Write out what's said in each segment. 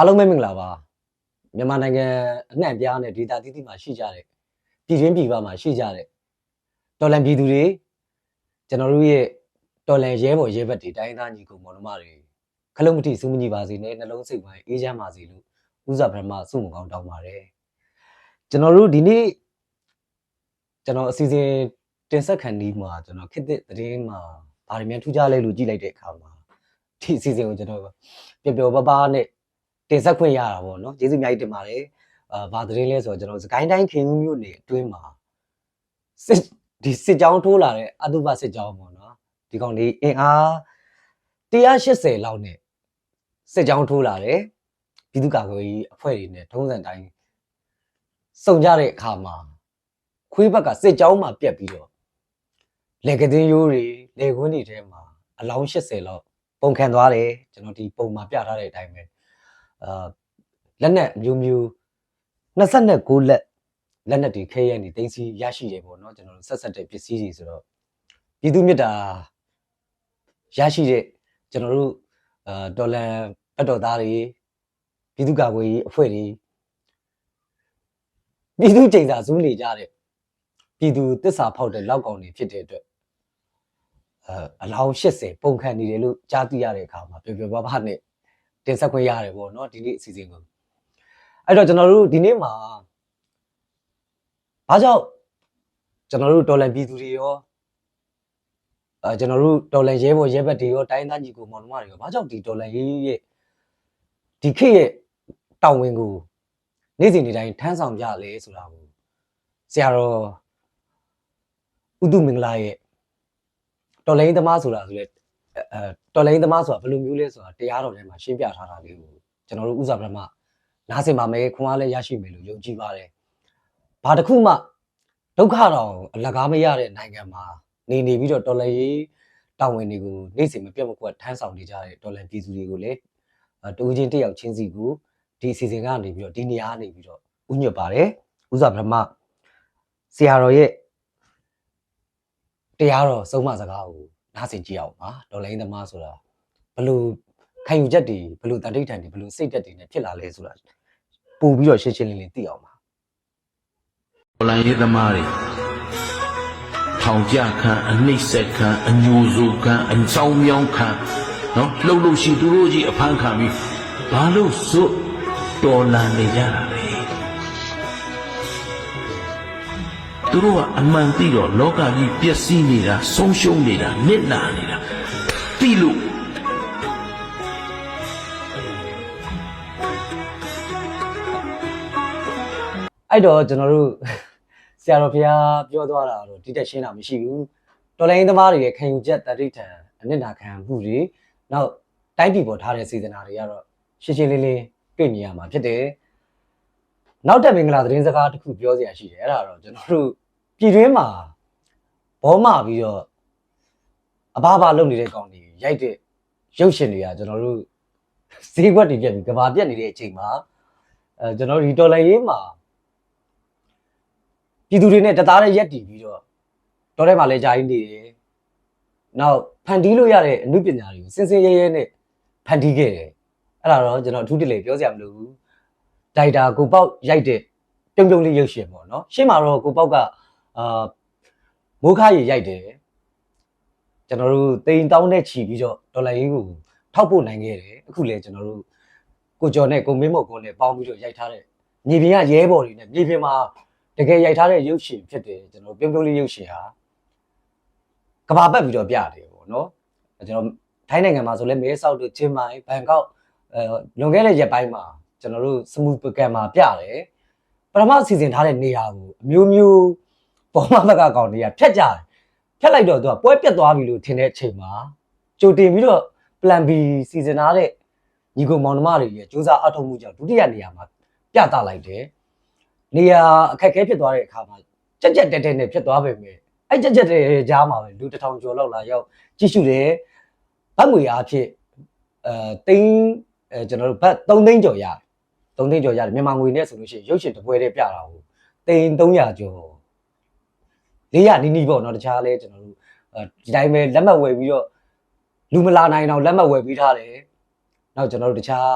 အားလုံးပဲမင်္ဂလာပါမြန်မာနိုင်ငံအနှံ့အပြားနဲ့ဒေသသီးသီးမှာရှိကြတဲ့ပြည်တွင်းပြည်ပမှာရှိကြတဲ့တော်လန်ပြည်သူတွေကျွန်တော်တို့ရဲ့တော်လန်ရဲဘော်ရဲဘက်တွေတိုင်းသားညီကောင်မောင်နှမတွေခလုံးမတိစူးမညီပါစေနဲ့နှလုံးစိတ်ဝိုင်းအေးချမ်းပါစေလို့ဥစ္စာပထမစုမကောင်းတောင်းပါတယ်ကျွန်တော်တို့ဒီနေ့ကျွန်တော်အစီအစဉ်တင်ဆက်ခံဒီမှာကျွန်တော်ခေတ်သစ်သတင်းမှာဗာရမြန်ထူးခြားလဲလို့ကြည့်လိုက်တဲ့အခါမှာဒီအစီအစဉ်ကိုကျွန်တော်ပျော်ပျော်ပါးပါးနဲ့ တင်ဆက်ခွင့်ရတာပေါ့နော်ကျေးဇူးအများကြီးတင်ပါတယ်အာဘာသတင်းလဲဆိုတော့ကျွန်တော်စကိုင်းတိုင်းခင်ဦးမြို့နယ်အတွင်းမှာစစ်ဒီစစ်ကြောင်းထိုးလာတဲ့အတုပစစ်ကြောင်းပေါ့နော်ဒီကောင်လေးအင်အား180လောက်နဲ့စစ်ကြောင်းထိုးလာတယ်ပြည်သူ့ကာကွယ်ရေးအဖွဲ့တွေနဲ့ထုံးစံတိုင်းစုံကြတဲ့အခါမှာခွေးဘက်ကစစ်ကြောင်းမှာပြက်ပြီးတော့လေကတဲ့ရိုးတွေလေခွင်းတွေထဲမှာအလောင်း80လောက်ပုံခံသွားတယ်ကျွန်တော်ဒီပုံမှာပြထားတဲ့အတိုင်းပဲ အာလက်နက်မျိုးမျိုး29လက်လက်နက်တွေခဲရနေတင်းစီရရှိတယ်ပေါ့နော်ကျွန်တော်တို့ဆက်ဆက်တဲ့ပစ္စည်းတွေဆိုတော့ပြည်သူမြတ်တာရရှိတဲ့ကျွန်တော်တို့အာဒေါ်လန်ဘတ်တော်သားတွေပြည်သူ့ကာကွယ်ရေးအဖွဲ့တွေပြည်သူချိန်စာစူးနေကြတဲ့ပြည်သူတစ္ဆာဖောက်တဲ့လောက်ကောင်တွေဖြစ်တဲ့အတွက်အာအလောင်း80ပုံခံနေတယ်လို့ကြားသိရတဲ့အခါမှာပျော်ပျော်ပါးပါးနဲ့ တင်ဆက်ခွင့်ရတယ်ပေါ့နော်ဒီနေ့အစီအစဉ်ကိုအဲ့တော့ကျွန်တော်တို့ဒီနေ့မှာဘာကြောင့်ကျွန်တော်တို့တော်လန်ပြည်သူတွေရောအဲကျွန်တော်တို့တော်လန်ရဲဘော်ရဲဘက်တွေရောတိုင်းသားညီကိုမောင်နှမတွေရောဘာကြောင့်ဒီတော်လန်ရေးရဲ့ဒီခေတ်ရဲ့တောင်ဝင်ကိုနေ့စဉ်ဒီတိုင်းထမ်းဆောင်ကြလဲဆိုတာကိုဆရာတော်ဥဒုမင်္ဂလာရဲ့တော်လိုင်းသမားဆိုတာဆိုလဲအဲ တော်လိုင်းသမားဆိုတာဘယ်လိုမျိုးလဲဆိုတာတရားတော်ထဲမှာရှင်းပြထားတာလေးကိုကျွန်တော်တို့ဥစ္စာပထမနားစင်ပါမယ်ခွန်အားလည်းရရှိမယ်လို့ယုံကြည်ပါတယ်။ဘာတစ်ခုမှဒုက္ခတော့အလကားမရတဲ့နိုင်ငံမှာနေနေပြီးတော့တော်လိုင်းရေးတာဝန်တွေကိုနေ့စဉ်မပြတ်မကွက်ထမ်းဆောင်နေကြတဲ့တော်လိုင်းပြည်သူတွေကိုလည်းအဲတူချင်းတစ်ယောက်ချင်းစီကိုဒီအစီအစဉ်ကနေပြီးတော့ဒီနေရာကနေပြီးတော့ဥညွတ်ပါတယ်။ဥစ္စာပထမဆရာတော်ရဲ့တရားတော်ဆုံးမစကားကို နားဆင်ကြည့်အောင်ပါဒေါ်လိုင်းသမားဆိုတာဘလို့ခံယူချက်တွေဘလို့တန်တိတ်ထန်တွေဘလို့စိတ်သက်တွေနဲ့ဖြစ်လာလဲဆိုတာပို့ပြီးတော့ရှင်းရှင်းလင်းလင်းသိအောင်ပါပလန်ရေးသမားတွေထောင်ကြခံအနှိမ့်ဆက်ခံအညိုစုခံအချောင်းမြောင်းခံနော်လှုပ်လို့ရှိသူတို့ကြီးအဖမ်းခံပြီးဘာလို့စွတ်တော်လန်နေကြတာလဲ သူတို့ကအမှန်သိတော့လောကကြီးပျက်စီးနေတာဆုံးရှုံးနေတာနစ်နာနေတာသိလို့အဲ့တော့ကျွန်တော်တို့ဆရာတော်ဘုရားပြောသွားတာတော့တိတက်ရှင်းတာမရှိဘူးဒေါ်လိုင်းသမားတွေရဲ့ခံယူချက်တန်တိတ်ထန်အနစ်နာခံမှုတွေနောက်တိုင်းပြည်ပေါ်ထားတဲ့စေတနာတွေကတော့ရှင်းရှင်းလင်းလင်းတွေ့မြင်ရမှာဖြစ်တယ်နောက်တက်မင်္ဂလာသတင်းစကားတစ်ခုပြောစရာရှိတယ်အဲ့ဒါတော့ကျွန်တော်တို့ ပြည်တွင်းမှာဘောမပြီးတော့အဘဘာလုပ်နေတဲ့ကောင်တွေရိုက်တဲ့ရုပ်ရှင်တွေကကျွန်တော်တို့ဈေးကွက်တွေပြက်ပြီးကဘာပြက်နေတဲ့အချိန်မှာအဲကျွန်တော်တို့ဒီတော်လိုင်းရေးမှာပြည်သူတွေနဲ့တသားနဲ့ရက်တည်ပြီးတော့တော်ထဲမှာလည်းဂျာကြီးနေတယ်။နောက်ဖန်တီးလို့ရတဲ့အမှုပညာတွေကိုစင်စင်ရဲရဲနဲ့ဖန်တီးခဲ့တယ်။အဲ့ဒါတော့ကျွန်တော်အထူးတလေပြောစရာမလိုဘူး။ဒိုက်တာကိုပေါက်ရိုက်တဲ့ပြုံပြုံလေးရုပ်ရှင်ပေါ့နော်။ရှင်းမှာတော့ကိုပေါက်က အာမိုးခါရီရိုက်တယ်။ကျွန်တော်တို့တိန်တောင်းတဲ့ချီပြီးတော့ဒေါ်လာရေးကိုထောက်ပို့နိုင်ခဲ့တယ်။အခုလည်းကျွန်တော်တို့ကိုကျော်နဲ့ကိုမင်းမော်ကိုနဲ့ပေါင်းပြီးတော့ရိုက်ထားတဲ့မြေပြင်ကရဲဘော်တွေနဲ့မြေပြင်မှာတကယ်ရိုက်ထားတဲ့ရုပ်ရှင်ဖြစ်တယ်ကျွန်တော်ပြုံးပြုံးလေးရုပ်ရှင်ဟာကဘာပတ်ပြီးတော့ပြတယ်ပေါ့နော်ကျွန်တော်ထိုင်းနိုင်ငံမှာဆိုလဲမဲဆောက်တို့ချင်းမိုင်ဘန်ကောက်အဲလွန်ခဲ့တဲ့ရက်ပိုင်းမှာကျွန်တော်တို့စမူပကံမှာပြတယ်ပထမစီစဉ်ထားတဲ့နေရာကိုအမျိုးမျိုး ပေါ်မဘက်ကကောင်တွေကဖြတ်ကြတယ်ဖြတ်လိုက်တော့သူကပွဲပြတ်သွားပြီလို့ထင်တဲ့အချိန်မှာကြိုတင်ပြီးတော့ plan B စီစဉ်ထားတဲ့ညီကောင်မောင်နှမတွေရဲ့စူးစမ်းအထောက်မှုကြောင့်ဒုတိယနေရာမှာပြသလိုက်တယ်နေရာအခက်အခဲဖြစ်သွားတဲ့အခါမှာကြက်ကြက်တဲတဲနဲ့ဖြစ်သွားပေမဲ့အဲ့ကြက်ကြက်တဲတဲကြားမှာပဲလူတစ်ထောင်ကျော်လောက်လာရောက်ကြည့်ရှုတယ်ဗတ်ငွေအားဖြင့်အဲတိန်းအဲကျွန်တော်တို့ဗတ်3သိန်းကျော်ရတယ်3သိန်းကျော်ရတယ်မြန်မာငွေနဲ့ဆိုလို့ရှိရင်ရုပ်ရှင်တစ်ပွဲတည်းပြတာကိုတိန်း300ကျော် 400နီးနီးပေါ့နော်တခြားလဲကျွန်တော်တို့အဲဒီတိုင်းပဲလက်မှတ်ဝယ်ပြီးတော့လူမလာနိုင်အောင်လက်မှတ်ဝယ်ပြီးထားတယ်နောက်ကျွန်တော်တို့တခြား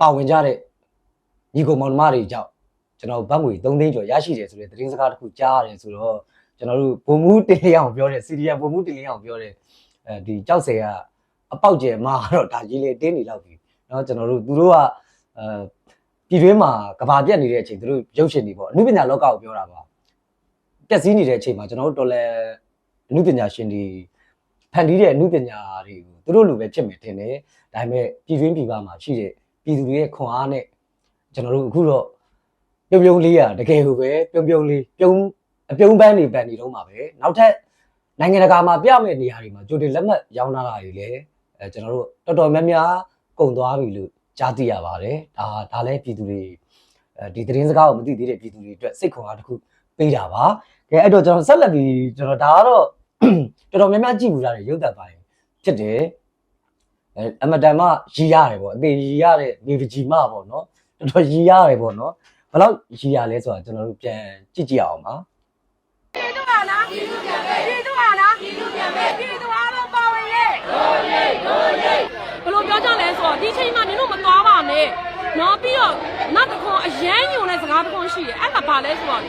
ပ ပါဝင်ကြတဲ့ညီကောင်မောင်နှမတွေကြောင့်ကျွန်တော်ဘတ်ငွေ3သိန်းကျော်ရရှိတယ်ဆိုတဲ့သတင်းစကားတစ်ခုကြားရတယ်ဆိုတော့ကျွန်တော်တို့ဘုံမှုတင်လျအောင်ပြောတဲ့စီရီယာဘုံမှုတင်လျအောင်ပြောတဲ့အဲဒီကြောက်စဲကအပေါက်ကျဲမှာတော့ဒါကြီးလေတင်းနေလောက်ပြီเนาะကျွန်တော်တို့သူတို့ကအဲပြည်တွင်းမှာကဘာပြက်နေတဲ့အချိန်သူတို့ရုပ်ရှင်တွေပေါ့အနုပညာလောကကိုပြောတာပါ ပြက်စည်းနေတဲ့အချိန်မှာကျွန်တော်တို့တော်လဲအနုပညာရှင်တွေဖန်တီးတဲ့အနုပညာတွေကိုသူတို့လိုပဲဖြစ်မယ်ထင်တယ်ဒါပေမဲ့ပြည်တွင်းပြည်ပမှာရှိတဲ့ပြည်သူတွေရဲ့ခွန်အားနဲ့ကျွန်တော်တို့အခုတော့ပြုံပြုံလေးอ่ะတကယ်ကိုပဲပြုံပြုံလေးပြုံအပြုံးပန်းနေပန်နေတော့မှာပဲနောက်ထပ်နိုင်ငံတကာမှာပြမယ့်နေရာတွေမှာကြိုတင်လက်မှတ်ရောင်းလာတာတွေလည်းအဲကျွန်တော်တို့တော်တော်များများကုန်သွားပြီလို့ကြားသိရပါတယ်ဒါဒါလည်းပြည်သူတွေအဲဒီသတင်းစကားကိုမသိသေးတဲ့ပြည်သူတွေအတွက်စိတ်ခွန်အားတစ်ခုပေးတာပါ ကဲအဲ့တော့ကျွန်တော်ဆက်လက်ပြီးကျွန်တော်ဒါကတော့တော်တော်များများကြည့်ဘူးလားရုပ်သက်ပိုင်းဖြစ်တယ်အဲအမတန်မှရည်ရတယ်ပေါ့အသေးရည်ရတဲ့နေပကြီးမပေါ့နော်တော်တော်ရည်ရတယ်ပေါ့နော်ဘယ်လောက်ရည်ရလဲဆိုတာကျွန်တော်တို့ပြန်ကြည့်ကြည့်အောင်ပါပြည်သူဟာလားပြည်သူပြန်ပဲပြည်သူဟာလားပြည်သူပြန်ပဲပြည်သူအားလုံးပါဝင်ရဲ့ဒိုးရိတ်ဒိုးရိတ်ဘယ်လိုပြောကြလဲဆိုတော့ဒီချိန်မှာနင်တို့မသွားပါနဲ့နော်ပြီးတော့နောက်တစ်ခွန်အရန်ညုံတဲ့စကားတစ်ခွန်ရှိတယ်အဲ့ဒါဘာလဲဆိုတော့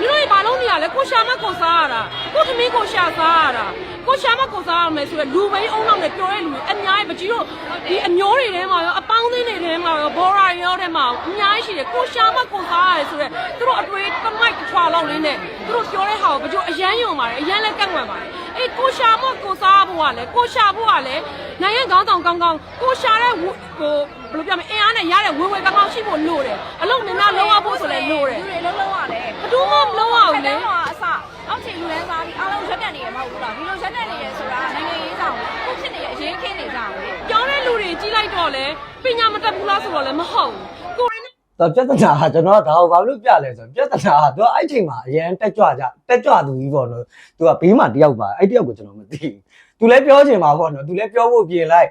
နင်တို့ဘာလုံးနေရလဲကိုရှာမကိုစားရတာကိုသမီးကိုရှာစားရတာကိုရှာမကိုစားရမယ်ဆိုတော့လူပိန်းအုံနောက်နဲ့ပြောတဲ့လူတွေအများကြီးပကြီးတို့ဒီအမျိုးတွေထဲမှာရောအပေါင်းအသင်းတွေထဲမှာရောဘောရာတွေရောထဲမှာအများကြီးရှိတယ်ကိုရှာမကိုစားရတယ်ဆိုတော့သူတို့အတွေ့တမိုက်တစ်ထွာလောက်လေးနဲ့သူတို့ပြောတဲ့ဟာကိုပကြီးအရန်ယုံပါတယ်အရန်လည်းကန့်ကွက်ပါတယ်အေးကိုရှာမကိုစားဖို့ကလည်းကိုရှာဖို့ကလည်းနိုင်ငံကောင်းဆောင်ကောင်းကောင်းကိုရှာတဲ့ဟိုဘယ်လိုပြောမလဲအင်အားနဲ့ရတဲ့ဝေဝေကောင်းကောင်းရှိဖို့လိုတယ်အလုံးများများလုံးဝဖို့ဆိုလည်းလိုတယ်လူတွေလုံးလုံးရတယ် ဘယ်သူမှမလုံးဝဘူးလေခက်တော့အစအောက်ခြေလူတန်းစားပြီးအားလုံးရက်ပြတ်နေရမဟုတ်ဘူးလားဒီလိုရက်ပြတ်နေရဆိုတာနိုင်ငံရေးဆောင်ခုဖြစ်နေရအရင်ခင်းနေကြတယ်ပြောင်းတဲ့လူတွေကြီးလိုက်တော့လေပညာမတတ်ဘူးလားဆိုတော့လည်းမဟုတ်ဘူးကိုရင်းနဲ့တော့ပြဿနာကကျွန်တော်ကဒါကိုဘာလို့ပြလဲဆိုတော့ပြဿနာကသူကအဲ့ချိန်မှာအရန်တက်ကြွကြတက်ကြွသူကြီးပေါ့နော်သူကဘေးမှာတယောက်ပါအဲ့တယောက်ကိုကျွန်တော်မသိဘူးသူလည်းပြောချင်ပါပေါ့နော်သူလည်းပြောဖို့ပြင်လိုက်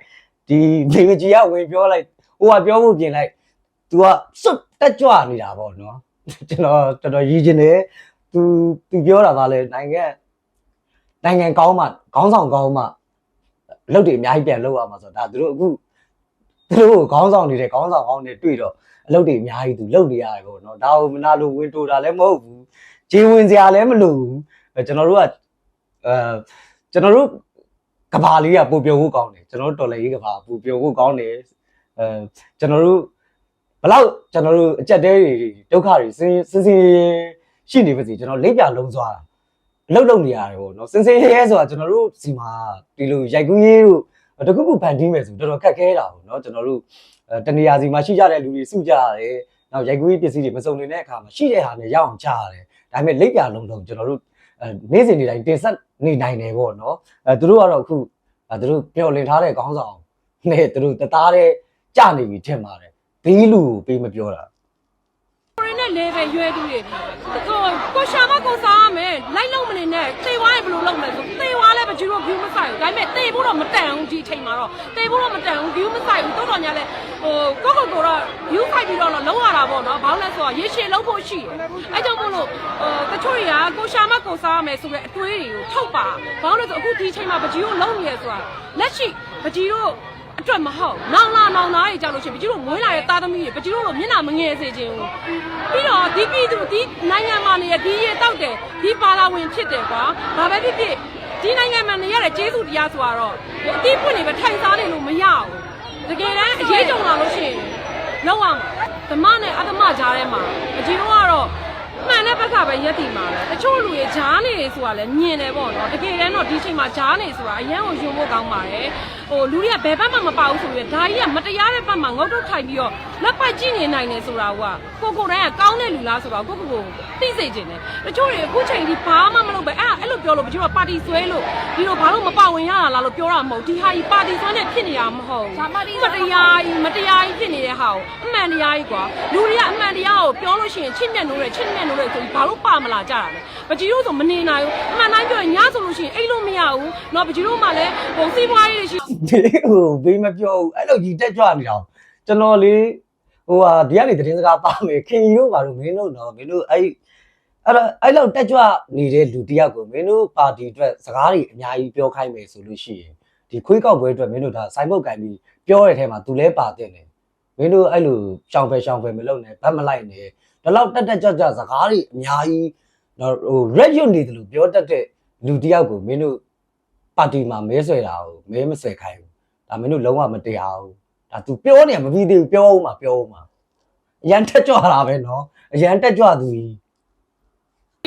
ဒီဘေမကြီးကဝင်ပြောလိုက်ဟိုကပြောဖို့ပြင်လိုက်သူကစွတ်တက်ကြွနေတာပေါ့နော် ကျွန်တော်တော်တော်ရည်ချင်တယ်သူသူပြောတာကလည်းနိုင်ငံနိုင်ငံကောင်းမှခေါင်းဆောင်ကောင်းမှအလုပ်တွေအများကြီးပြန်လုပ်ရမှာဆိုတော့ဒါသူတို့အခုသူတို့ကိုခေါင်းဆောင်နေတဲ့ခေါင်းဆောင်ကောင်းတွေတွေ့တော့အလုပ်တွေအများကြီးသူလုပ်နေရတယ်ပေါ့နော်ဒါကိုမနာလို့ဝင်တိုတာလည်းမဟုတ်ဘူးဂျင်းဝင်စရာလည်းမလိုဘူးအဲကျွန်တော်တို့ကအဲကျွန်တော်တို့ကဘာလေးကပို့ပြောဖို့ကောင်းတယ်ကျွန်တော်တို့တော်လည်းရေးကဘာပို့ပြောဖို့ကောင်းတယ်အဲကျွန်တော်တို့ ဘလောက်ကျွန်တော်တို့အကြက်တဲတွေဒုက္ခတွေစင်စင်စင်ရှိနေပါစေကျွန်တော်လက်ပြလုံးစွာအလုပ်လုပ်နေရတယ်ပေါ့နော်စင်စင်ရဲရဲဆိုတာကျွန်တော်တို့စီမှာဒီလိုရိုက်ကူးရေးတို့တခုခုဖန်တီးမယ်ဆိုတော်တော်ခက်ခဲတာပေါ့နော်ကျွန်တော်တို့အဲတနေရာစီမှာရှိကြတဲ့လူတွေစုကြရတယ်။နောက်ရိုက်ကူးရေးပစ္စည်းတွေမစုံနေတဲ့အခါမှာရှိတဲ့ဟာနဲ့ရအောင်ချရတယ်။ဒါပေမဲ့လက်ပြလုံးလုံးကျွန်တော်တို့အဲနေ့စဉ်နေ့တိုင်းတင်ဆက်နေနိုင်တယ်ပေါ့နော်။အဲသူတို့ကတော့အခုအဲသူတို့ပြောလင်ထားတဲ့ခေါင်းဆောင်နဲ့သူတို့တသားတဲ့ကြနေပြီထင်ပါတယ်။ ဘေးလူကိုပေးမပြောတာကိုရင်းနဲ့ level ရွယ်သူတွေကိုကိုရှာမကိုစားရမယ်လိုက်လုံးမနေနဲ့သေသွားရင်ဘယ်လိုလုပ်မလဲဆိုသေသွားလဲပကြည့်တော့ view မဆိုင်ဘူးဒါပေမဲ့သေဖို့တော့မတန်ဘူးဒီအချိန်မှာတော့သေဖို့တော့မတန်ဘူး view မဆိုင်ဘူးတိုးတော်ညာလဲဟိုကိုကိုကိုတော့ view ဖိုက်ပြီးတော့လုံးရတာပေါ့နော်ဘာလို့လဲဆိုတော့ရေရှည်လုံးဖို့ရှိတယ်အဲကြောင့်မို့လို့ဟိုတချို့တွေကကိုရှာမကိုစားရမယ်ဆိုတဲ့အတွေးတွေကိုထုတ်ပါဘာလို့လဲဆိုအခုဒီအချိန်မှာပကြည့်တော့လုံးနေရဆိုတာလက်ရှိပကြည့်တော့ အတွက်မဟုတ်နောင်လာနောင်သားတွေကြောက်လို့ရှိရင်ပကြီးတို့မွေးလာတဲ့သားသမီးတွေပကြီးတို့လိုမျက်နှာမငယ်စေခြင်းဘူးပြီးတော့ဒီပြည်သူဒီနိုင်ငံမှာနေရဒီရေတောက်တယ်ဒီပါလာဝင်ဖြစ်တယ်ကွာဘာပဲဖြစ်ဖြစ်ဒီနိုင်ငံမှာနေရတဲ့ကျေးဇူးတရားဆိုတော့ဟိုအတိပွင့်နေပဲထိုင်စားနေလို့မရဘူးတကယ်တမ်းအရေးကြုံလာလို့ရှိရင်လောက်အောင်ဓမ္မနဲ့အတ္တမကြားထဲမှာပကြီးတို့ကတော့မှန်တဲ့ဘက်ကပဲရက်တည်မှာပဲတချို့လူတွေဂျားနေတယ်ဆိုတာလည်းမြင်တယ်ပေါ့နော်တကယ်တမ်းတော့ဒီချိန်မှာဂျားနေဆိုတာအရန်ကိုယုံဖို့ကောင်းပါတယ် ဟိုလူတွေကဘယ်ဘက်မှမပါဘူးဆိုပြီးဒါကြီးကမတရားတဲ့ဘက်မှာငုတ်တုတ်ထိုင်ပြီးတော့လက်ပတ်ကြည့်နေနိုင်တယ်ဆိုတာကကိုကိုတိုင်းကကောင်းတဲ့လူလားဆိုတော့ကိုကိုကိုသိစေချင်တယ်တချို့တွေအခုချိန်ဒီဘာမှမလုပ်ပဲအဲ့အဲ့လိုပြောလို့ပကျိုးကပါတီဆွဲလို့ဒီလိုဘာလို့မပါဝင်ရတာလားလို့ပြောတာမဟုတ်ဒီဟာကြီးပါတီဆွဲနဲ့ဖြစ်နေတာမဟုတ် ဒါပါတီ မတရားကြီးမတရားကြီးဖြစ်နေတဲ့ဟာကိုအမှန်တရားကြီးကွာလူတွေကအမှန်တရားကိုပြောလို့ရှိရင်ချစ်မြတ်နိုးတယ်ချစ်မြတ်နိုးတယ်ဆိုပြီးဘာလို့ပါမလာကြတာလဲပကြီးတို့ဆိုမနေနိုင်ဘူးအမှန်တိုင်းပြောရင်ညဆိုလို့ရှိရင်အိတ်လို့မရဘူးเนาะပကြီးတို့မှလည်းဟိုစီးပွားရေးတွေရှိ ဘေးကိုဘေးမပြောဘူးအဲ့လိုကြီးတက်ကြွနေတာကိုကျွန်တော်လေဟိုဟာဒီကနေသတင်းစကားပါမယ်ခင်ကြီးတို့ဘာလို့မင်းတို့တော့မင်းတို့အဲ့အဲ့တော့အဲ့လောက်တက်ကြွနေတဲ့လူတယောက်ကိုမင်းတို့ပါတီအတွက်စကားတွေအများကြီးပြောခိုင်းမယ်ဆိုလို့ရှိရင်ဒီခွေးကောက်ပွဲအတွက်မင်းတို့ဒါစိုင်းပုတ်ကန်ပြီးပြောရတဲ့ထဲမှာသူလဲပါတဲ့တယ်မင်းတို့အဲ့လိုရှောင်ဖယ်ရှောင်ဖယ်မလုပ်နဲ့ဗတ်မလိုက်နဲ့ဒီလောက်တက်တက်ကြွကြွစကားတွေအများကြီးတော့ဟို red ရွတ်နေတယ်လို့ပြောတတ်တဲ့လူတစ်ယောက်ကိုမင်းတို့ ပါတီမှာမဲဆွဲတာကိုမဲမဆွဲခိုင်းဘူးဒါမင်းတို့လုံးဝမတရားဘူးဒါ तू ပြောနေမပြီးသေးဘူးပြောဦးမှာပြောဦးမှာအရန်တက်ကြွတာပဲနော်အရန်တက်ကြွသူကြီး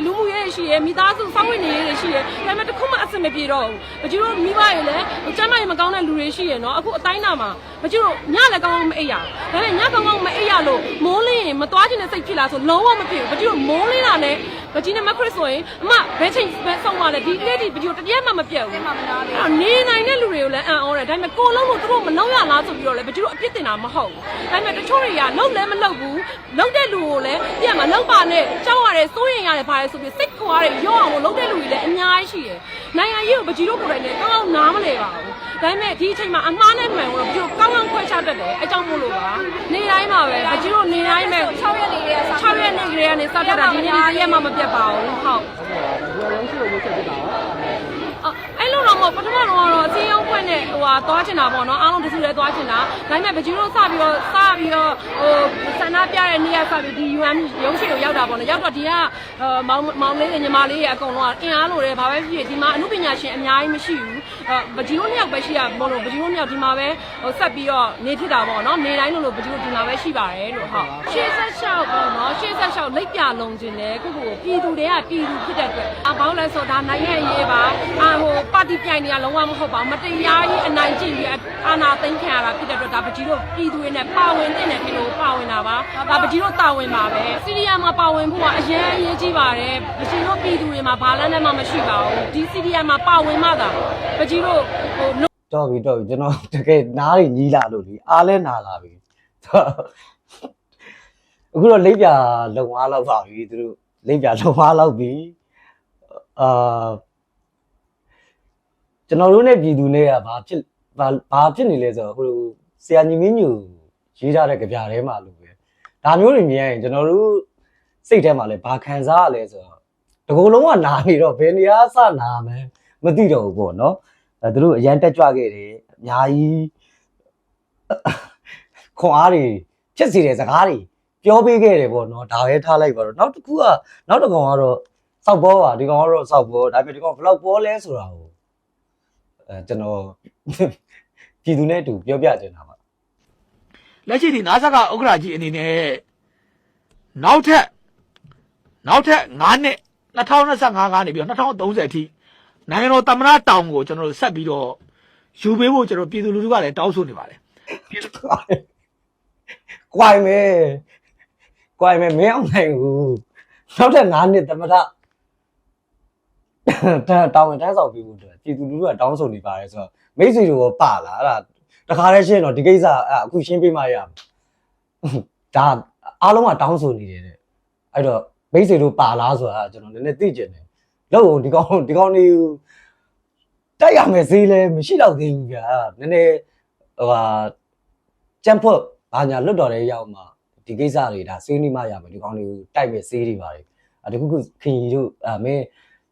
လူမှုရေးရှိရယ်မိသားစုစောင့်ဝင်နေရေးရှိရယ်ဒါပေမဲ့တစ်ခုမှအဆင်မပြေတော့ဘူးမကျတို့မိဘရေလည်းကျမ်းမာရေးမကောင်းတဲ့လူတွေရှိရယ်နော်အခုအတိုင်းနာမှာမကျတို့ညလည်းကောင်းကောင်းမအိပ်ရဘူးဒါပေမဲ့ညကောင်းကောင်းမအိပ်ရလို့မိုးလင်းရင်မသွားခြင်းနဲ့စိတ်ဖြစ်လာဆိုလုံးဝမဖြစ်ဘူးမကျတို့မိုးလင်းတာနဲ့မကြီးနဲ့မခရစ်ဆိုရင်အမဘယ်ချိန်ပဲဆုံးသွားလဲဒီကလေးဒီမကျတို့တပြက်မှမပြတ်ဘူးဒီမှာမနာလေအဲ့နေနိုင်တဲ့လူတွေကိုလည်းအံ့ဩတယ်ဒါပေမဲ့ကိုလုံးလို့သူတို့မလုံးရလားဆိုပြီးတော့လည်းဘယ်သူတို့အပြစ်တင်တာမဟုတ်ဘူးဒါပေမဲ့တချို့တွေကလုံးလည်းမလုံးဘူးလုံးတဲ့လူကိုလည်းပြန်မလုံးပါနဲ့ကြောက်ရတယ်စိုးရင်ရတယ်ဘာလဲဆိုပြီးစိတ်ခွာရတယ်ရော့အောင်လို့လုံးတဲ့လူတွေလည်းအများကြီးရှိတယ်နိုင်ငံရေးကိုဘယ်သူတို့ကိုယ်တိုင်လည်းကောင်းကောင်းနားမလဲပါဘူးဒါပေမဲ့ဒီအချိန်မှာအမှားနဲ့မှန်တော့ဘယ်သူတို့ကောင်းကောင်းခွဲခြားတတ်တယ်အကြောင်းမို့လို့ပါနေတိုင်းမှာပဲဘယ်သူတို့နေတိုင်းပဲ6ရက်လေးရဲ့ဆောင်း6ရက်နေ့ကလေးကနေစတက်တာဒီနေ့ဒီရက်မှမပြတ်ပါဘူးဟုတ်အဲ့ လိုတော့မဟုတ်ပထမတော့ကတော့အစင်းအောင်ဖွင့်နဲ့ဟိုဟာသွားချင်တာပေါ့နော်အားလုံးတစုလဲသွားချင်တာဒါပေမဲ့ပကြီးတို့စပြီးတော့စပြီးတော့ဟိုဆန္ဒပြတဲ့နေ့ရက်စပြီးဒီ UN ရုံးရှိကိုရောက်တာပေါ့နော်ရောက်တော့ဒီကမောင်မောင်လေးညီမလေးရဲ့အကုန်လုံးကအင်အားလိုတယ်ဘာပဲဖြစ်ဖြစ်ဒီမှာအမှုပညာရှင်အများကြီးမရှိဘူးပကြီးတို့နှစ်ယောက်ပဲရှိရပေါ့လို့ပကြီးတို့နှစ်ယောက်ဒီမှာပဲဟိုဆက်ပြီးတော့နေဖြစ်တာပေါ့နော်နေတိုင်းလို့လို့ပကြီးတို့ဒီမှာပဲရှိပါတယ်လို့ဟုတ်ရှေ့ဆက်လျှောက်ပေါ့နော်ရှေ့ဆက်လျှောက်လက်ပြလုံးခြင်းတယ်ကိုကိုပြည်သူတွေကပြည်သူဖြစ်တဲ့အတွက်အဘောင်းလဲဆိုဒါနိုင်ငံရေးပါအာဟိုပါတီပြိုင်နေရလုံးဝမဟုတ်ပါဘူးမတရားကြီးအနိုင်ကျင့်ပြီးအာဏာသိမ်းခံရတာဖြစ်တဲ့အတွက်ဒါပကြီးတို့ပြည်သူတွေနဲ့ပါဝင်တဲ့နဲ့ဒီလိုပါဝင်တာပါဒါပကြီးတို့တာဝန်ပါပဲစီးရီးယားမှာပါဝင်ဖို့ကအရင်အရေးကြီးပါတယ်ပကြီးတို့ပြည်သူတွေမှာဘာလမ်းနဲ့မှမရှိပါဘူးဒီစီးရီးယားမှာပါဝင်မှသာပကြီးတို့ဟိုတော့ပြီတော့ပြီကျွန်တော်တကယ်နားတွေညီးလာလို့လေအားလဲနာလာပြီအခုတော့လိပ်ပြလုံအားလောက်ပါပြီသူတို့လိပ်ပြလုံအားလောက်ပြီအာ ကျွန်တော်တို့ ਨੇ ပြည်သူ ਨੇ ကဘာဖြစ်ဘာဘာဖြစ်နေလဲဆိုတော့ဟိုဆရာညီမင်းညူရေးထားတဲ့ကြပြထဲမှာလို့ပဲဒါမျိုးတွေမြင်ရရင်ကျွန်တော်တို့စိတ်ထဲမှာလည်းဘာခံစားရလဲဆိုတော့တကူလုံးကနာနေတော့ဘယ်နေရာစနာမယ်မသိတော့ဘူးပေါ့နော်အဲသူတို့အရန်တက်ကြွခဲ့တယ်အများကြီးခွန်အားတွေဖြစ်စီတဲ့စကားတွေပြောပေးခဲ့တယ်ပေါ့နော်ဒါပဲထားလိုက်ပါတော့နောက်တစ်ခုကနောက်တစ်ကောင်ကတော့စောက်ဘောပါဒီကောင်ကတော့စောက်ဘောဒါပေမဲ့ဒီကောင်ဘယ်လောက်ဘောလဲဆိုတာကိုအဲ ကျွန်တော်ပြည်သူနဲ့အတူပြောပြချင်တာပါလက်ရှိဒီနာဆက်ကဥက္ကရာကြီးအနေနဲ့နောက်ထပ်နောက်ထပ်9နှစ်2025ကနေပြီးတော့2030အထိနိုင်ငံတော်သမ္မတတောင်ကိုကျွန်တော်တို့ဆက်ပြီးတော့ယူပေးဖို့ကျွန်တော်ပြည်သူလူထုကလည်းတောင်းဆိုနေပါတယ်ကွိုင်မယ်ကွိုင်မယ်မင်းအောင်နိုင်ဘူးနောက်ထပ်9နှစ်သမထတန် တောင်းဝင်တန်းဆောင်ပြီးဖို့အတွက်ပြည်သူလူထုကတောင်းဆိုနေပါတယ်ဆိုတော့မိတ်ဆွေတို့ရောပါလာအဲ့ဒါတခါတည်းရှင်းတော့ဒီကိစ္စအဲ့အခုရှင်းပေးမှရမယ်ဒါအားလုံးကတောင်းဆိုနေတယ်တဲ့အဲ့တော့မိတ်ဆွေတို့ပါလားဆိုတာကျွန်တော်နည်းနည်းသိကျင်တယ်လို့ဒီကောင်ဒီကောင်နေတိုက်ရမယ်ဈေးလည်းမရှိတော့သေးဘူးဗျာနည်းနည်းဟိုဟာကြံ့ဖွတ်ဘာညာလွတ်တော်တဲ့ရောက်မှဒီကိစ္စတွေဒါစေးနေမှရမယ်ဒီကောင်တွေကိုတိုက်မဲ့ဈေးတွေပါတယ်အဲတခုခုခင်ကြီးတို့အမင်း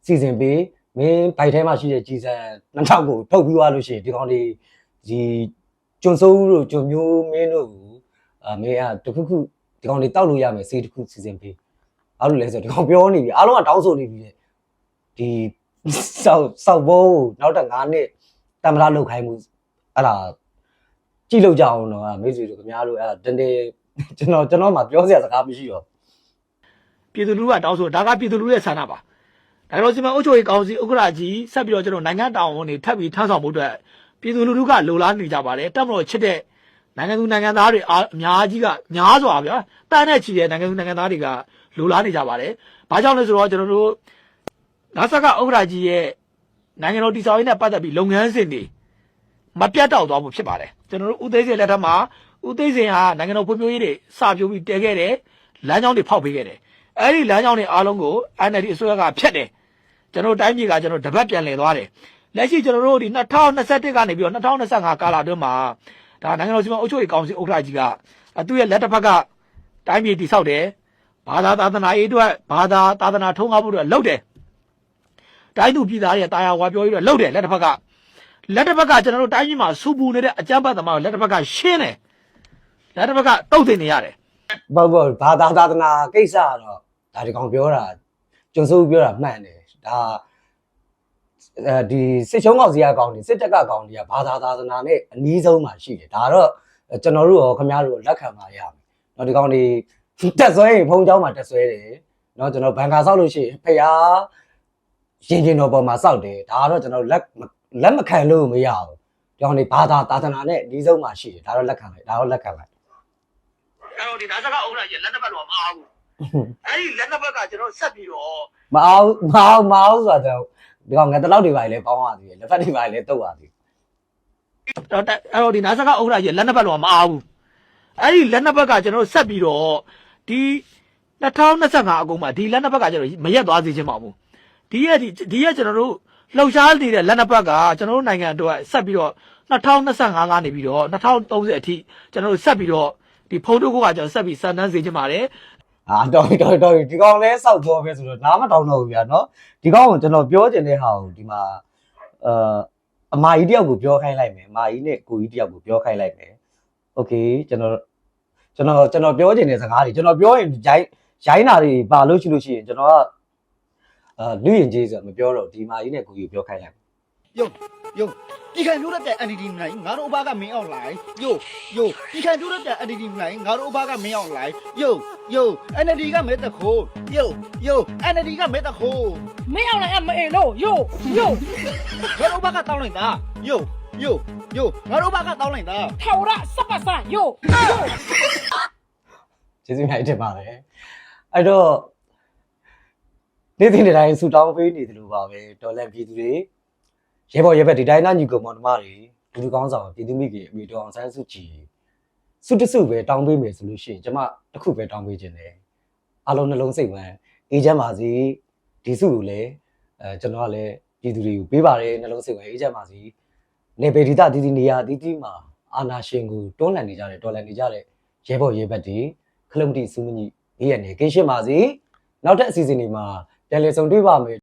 စီစဉ်ပေးမင်းဘိုက်ထဲမှာရှိတဲ့ကြီးစံ2000ကိုထုတ်ပြီးသွားလို့ရှိရင်ဒီကောင်တွေဒီကျွန်းစိုးတို့ကျွန်းမျိုးမင်းတို့ကိုအမင်းကတခုခုဒီကောင်တွေတောက်လို့ရမယ်ဈေးတခုစီစဉ်ပေးအားလို့လဲဆိုတော့ဒီကောင်ပြောနေပြီအားလုံးကတောင်းဆိုနေပြီလေဒီစောက်စောက်ဘိုးနောက်တက်9နှစ်တမရလောက်ခိုင်းမှုအဲ့ဒါကြည့်လို့ကြအောင်တော့မိတ်ဆွေတို့ခင်ဗျားတို့အဲ့ဒါတနေ့ကျွန်တော်ကျွန်တော်မှပြောစရာစကားမရှိတော့ပြည်သူလူထုကတောင်းဆိုဒါကပြည်သူလူထုရဲ့ဆန္ဒပါ ဒါကြောင့်စီမံအုပ်ချုပ်ရေးကောင်စီဥက္ကရာကြီးဆက်ပြီးတော့ကျွန်တော်နိုင်ငံတောင်ဝန်တွေထပ်ပြီးထမ်းဆောင်ဖို့အတွက်ပြည်သူလူထုကလိုလားနေကြပါတယ်တက်မလို့ချစ်တဲ့နိုင်ငံသူနိုင်ငံသားတွေအားအများကြီးကများစွာဗျာတန်းနဲ့ချီတဲ့နိုင်ငံသူနိုင်ငံသားတွေကလိုလားနေကြပါတယ်ဘာကြောင့်လဲဆိုတော့ကျွန်တော်တို့နာဆာကဥက္ကရာကြီးရဲ့နိုင်ငံတော်တည်ဆောက်ရေးနဲ့ပတ်သက်ပြီးလုပ်ငန်းစဉ်တွေမပြတ်တောက်သွားဖို့ဖြစ်ပါတယ်ကျွန်တော်တို့ဦးသိန်းစင်လက်ထက်မှာဦးသိန်းစင်ဟာနိုင်ငံတော်ဖွံ့ဖြိုးရေးတွေစပြိုးပြီးတည်ခဲ့တယ်လမ်းကြောင်းတွေဖောက်ပေးခဲ့တယ်အဲ့ဒီလမ်းကြောင်းတွေအားလုံးကို NLD အစိုးရကဖျက်တယ် ကျွန်တော်တို့တိုင်းပြည်ကကျွန်တော်တပတ်ပြန်လည်သွားတယ်လက်ရှိကျွန်တော်တို့ဒီ2021ကနေပြီးတော့2025ကာလအတွင်းမှာဒါနိုင်ငံတော်စီမံအုပ်ချုပ်ရေးကောင်စီဥက္ကဋ္ဌကြီးကအဲသူ့ရဲ့လက်တစ်ဖက်ကတိုင်းပြည်တည်ဆောက်တယ်ဘာသာသာသနာရေးအတွက်ဘာသာသာသနာထုံးကားဖို့အတွက်လုပ်တယ်တိုင်းသူပြည်သားတွေတာယာဝါပြောရေးအတွက်လုပ်တယ်လက်တစ်ဖက်ကလက်တစ်ဖက်ကကျွန်တော်တို့တိုင်းပြည်မှာစူပူနေတဲ့အကြမ်းဖက်သမားကိုလက်တစ်ဖက်ကရှင်းတယ်လက်တစ်ဘက်ကတုတ်တင်နေရတယ်ဘောဘောဘာသာသာသနာကိစ္စကတော့ဒါဒီကောင်ပြောတာကျွန်းစိုးပြောတာမှန်တယ် ဒါအဲဒီစစ်ချုံးကောင်စီကကောင်ဒီစစ်တက်ကကောင်ဒီကဘာသာသာသနာနဲ့အနီးဆုံးမှာရှိတယ်ဒါတော့ကျွန်တော်တို့ရောခင်ဗျားတို့လက်ခံပါရမယ်เนาะဒီကောင်ဒီတက်ဆွဲရင်ဖုံးเจ้าမှာတက်ဆွဲတယ်เนาะကျွန်တော်ဘန်ကာဆောက်လို့ရှိရင်ဖျားရင်ကျင်တော်ပေါ်မှာစောက်တယ်ဒါကတော့ကျွန်တော်လက်လက်မခံလို့မရဘူးဒီကောင်ဒီဘာသာသာသနာနဲ့အနီးဆုံးမှာရှိတယ်ဒါတော့လက်ခံလိုက်ဒါတော့လက်ခံလိုက် အဲ့တော့ဒီနာဇကဥက္ကဋ္ဌကြီးလက်တစ်ဘက်တော့မအားဘူးအဲ့ဒီလက်တစ်ဘက်ကကျွန်တော်ဆက်ပြီးတော့ မအောင်မအောင်မအောင်ဆိုတော့ဒီကောင်ငါတလောက်တွေပါလေပေါင်းရသေးတယ်လက်ဖက်တွေပါလေတုတ်ရသေးတော့တက်အဲ့တော့ဒီနာဇကဥက္ကဋ္ဌကြီးလက်နှစ်ဘက်တော့မအားဘူးအဲ့ဒီလက်နှစ်ဘက်ကကျွန်တော်ဆက်ပြီးတော့ဒီ2025အကုန်မှာဒီလက်နှစ်ဘက်ကကျွန်တော်မရက်သွားစေချင်ပါဘူးဒီရက်ဒီဒီရက်ကျွန်တော်တို့လှုပ်ရှားနေတဲ့လက်နှစ်ဘက်ကကျွန်တော်တို့နိုင်ငံအတွက်ဆက်ပြီးတော့2025ကနေပြီးတော့2030အထိကျွန်တော်တို့ဆက်ပြီးတော့ဒီဖုန်းတို့ကကျွန်တော်ဆက်ပြီးစံတန်းစေချင်ပါတယ် ဟာတော်ပြီတော်ပြီတော်ပြီဒီကောင်လဲစောက်ပြောပဲဆိုတော့နားမတောင်းတော့ဘူးဗျာနော်ဒီကောင်ကိုကျွန်တော်ပြောချင်တဲ့ဟာကိုဒီမှာအာအမကြီးတယောက်ကိုပြောခိုင်းလိုက်မယ်အမကြီးနဲ့ကိုကြီးတယောက်ကိုပြောခိုင်းလိုက်မယ်โอเคကျွန်တော်ကျွန်တော်ကျွန်တော်ပြောချင်တဲ့စကားတွေကျွန်တော်ပြောရင်ရိုင်းရိုင်းတာတွေပါလို့ရှိလို့ရှိရင်ကျွန်တော်ကအာလူရင်ကြီးဆိုတော့မပြောတော့ဒီအမကြီးနဲ့ကိုကြီးကိုပြောခိုင်းလိုက် ယိုယိုဒီခံထိုးရတဲ့ NDD မလိုက်ငါတို့အဘကမင်းအောင်လိုက်ယိုယိုဒီခံထိုးရတဲ့ NDD မလိုက်ငါတို့အဘကမင်းအောင်လိုက်ယိုယို NDD ကမဲတခိုးယိုယို NDD ကမဲတခိုးမင်းအောင်လိုက်ကမအေလို့ယိုယိုငါတို့အဘကတောင်းလိုက်တာယိုယိုယိုငါတို့အဘကတောင်းလိုက်တာထောက်ရစပ်ပါစယိုယိုကျေးဇူးအများကြီးတင်ပါတယ်အဲ့တော့နေ့စဉ်တိုင်းဆူတောင်းပေးနေသလိုပါပဲတော်လန်ပြည်သူတွေ ရဲဘော်ရဲဘက်ဒီတိုင်းသားညီကောင်မောင်နှမတွေလူလူကောင်းဆောင်ပြည်သူမိကြီးအမိတော်အောင်ဆန်းစုကြည်စုတစုပဲတောင်းပေးမယ်ဆိုလို့ရှိရင်ကျမတစ်ခုပဲတောင်းပေးခြင်းတယ်အားလုံးနှလုံးစိတ်ဝမ်းအေးချမ်းပါစေဒီစုကိုလည်းအဲကျွန်တော်ကလည်းပြည်သူတွေကိုပေးပါတယ်နှလုံးစိတ်ဝမ်းအေးချမ်းပါစေနေပေဒီတာဒီဒီနေရာအတီးတီးမှာအာနာရှင်ကိုတွန်းလှန်နေကြတယ်တော်လှန်နေကြတဲ့ရဲဘော်ရဲဘက်တွေခလုံးတီစူးမကြီးဘေးရနေကင်းရှင်းပါစေနောက်ထပ်အစီအစဉ်တွေမှာပြန်လည်ဆုံတွေ့ပါမယ်